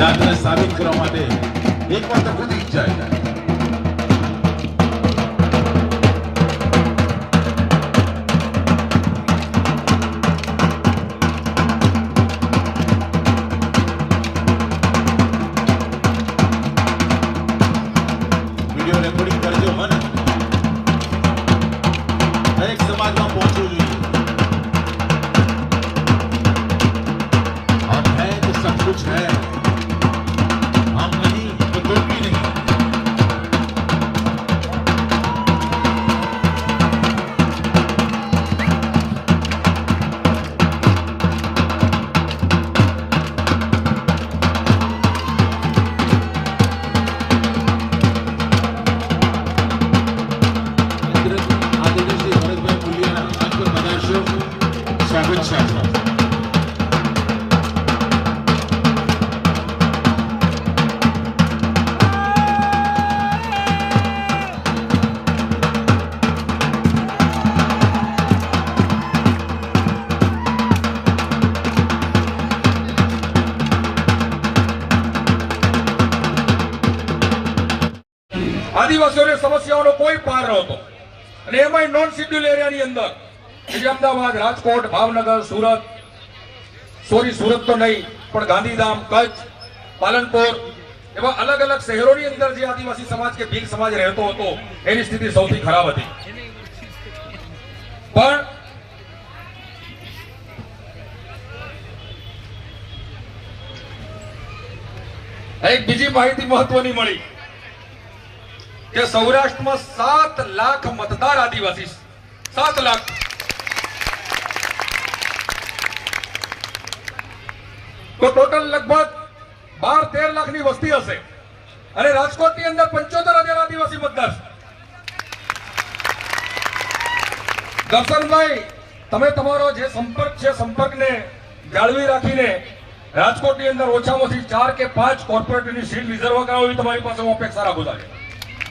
જાતને સાબિત કરવા માટે એક વાર તો કૂદી જ જાય. આદિવાસીઓની સમસ્યાઓનો કોઈ પાર નહોતો. અને એમાંય નોન શિડ્યુલ એરિયાની અંદર અમદાવાદ, રાજકોટ, ભાવનગર, સુરત, સોરી, સુરત તો નહીં, પણ ગાંધીધામ, કચ્છ, પાલનપુર, એવા અલગ અલગ શહેરોની અંદર જે આદિવાસી સમાજ કે ભીલ સમાજ રહેતો હતો, એની સ્થિતિ સૌથી ખરાબ હતી. પણ એક બીજી માહિતી મહત્વની મળી. કે સૌરાષ્ટ્રમાં સાત લાખ મતદાર આદિવાસી સાત લાખ. તો ટોટલ લગભગ બાર તેર લાખની વસ્તી હશે. અને રાજકોટની અંદર પંચોતેર હજાર આદિવાસી મતદાર દર્શનભાઈ, તમે તમારો જે સંપર્ક છે, સંપર્કને જાળવી રાખીને રાજકોટની અંદર ઓછામાં ઓછી ચાર કે પાંચ કોર્પોરેટની સીટ રિઝર્વ કરાવવી તમારી પાસે હું અપેક્ષા રાખું છું.